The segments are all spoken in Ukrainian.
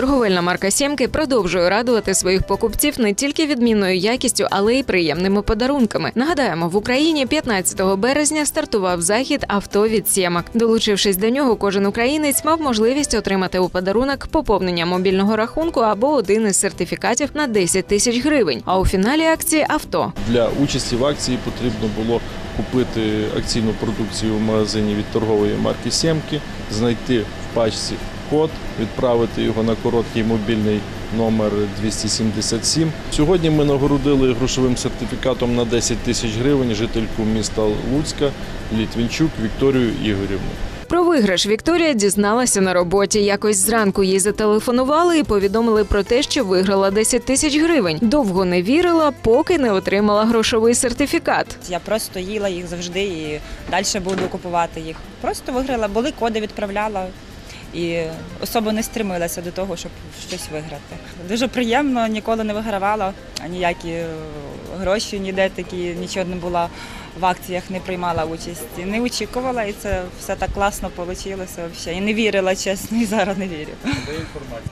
Торговельна марка Сємки продовжує радувати своїх покупців не тільки відмінною якістю, але й приємними подарунками. Нагадаємо, в Україні 15 березня стартував захід авто від Сємок. Долучившись до нього, кожен українець мав можливість отримати у подарунок поповнення мобільного рахунку або один із сертифікатів на 10 тисяч гривень. А у фіналі акції авто. Для участі в акції потрібно було купити акційну продукцію в магазині від торгової марки Сємки, знайти в пачці код, відправити його на короткий мобільний номер 277. Сьогодні ми нагородили грошовим сертифікатом на 10 тисяч гривень жительку міста Луцька Літвінчук Вікторію Ігорівну. Про виграш Вікторія дізналася на роботі. Якось зранку їй зателефонували і повідомили про те, що виграла 10 тисяч гривень. Довго не вірила, поки не отримала грошовий сертифікат. Я просто їла їх завжди і далі буду купувати їх. Просто виграла, були коди, відправляла і особо не стремилася до того, щоб щось виграти. Дуже приємно, ніколи не вигравала ніякі е, гроші, ніде такі, нічого не була в акціях, не приймала участі. Не очікувала, і це все так класно вийшло. Взагалі. І не вірила, чесно, і зараз не вірю.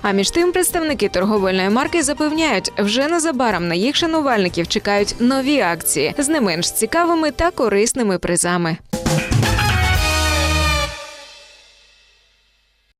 А між тим представники торговельної марки запевняють, вже незабаром на їх шанувальників чекають нові акції з не менш цікавими та корисними призами.